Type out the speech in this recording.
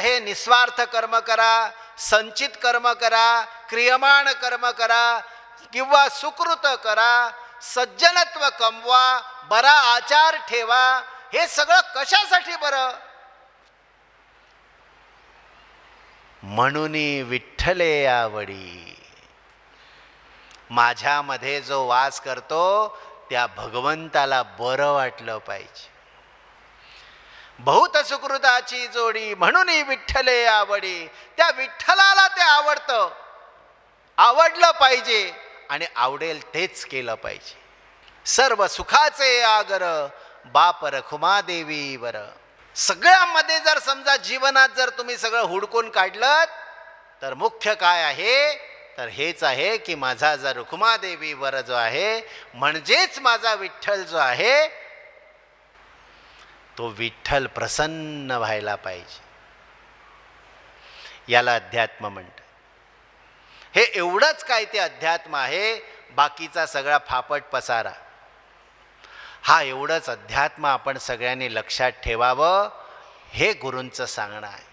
हे निस्वार्थ कर्म करा संचित कर्म करा क्रियमाण कर्म करा किंवा सुकृत करा सज्जनत्व कमवा बरा आचार ठेवा हे सगळं कशासाठी बरं? म्हणून विठ्ठले आवडी. माझ्यामध्ये जो वास करतो त्या भगवंताला बरं वाटलं पाहिजे. बहुत सुकृताची जोडी म्हणून विठ्ठले आवडी. त्या विठ्ठलाला ते आवडतं. आवडलं पाहिजे आणि आवडेल तेच केलं पाहिजे. सर्व सुखाचे आगर बाप रखुमादेवी वर. सगळ्यामध्ये जर समजा जीवनात जर तुम्ही सगळं हुडकून काढलं तर मुख्य काय आहे? तर हेच आहे की माझा जर रुखुमादेवीवर जो आहे म्हणजेच माझा विठ्ठल जो आहे तो विठ्ठल प्रसन्न व्हायला पाहिजे. याला अध्यात्म म्हणतात. हे एवढंच काय ते अध्यात्म आहे बाकीचा सगळा फापट पसारा. हा एवढंच अध्यात्म आपण सगळ्यांनी लक्षात ठेवावं हे गुरूंचं सांगणं आहे.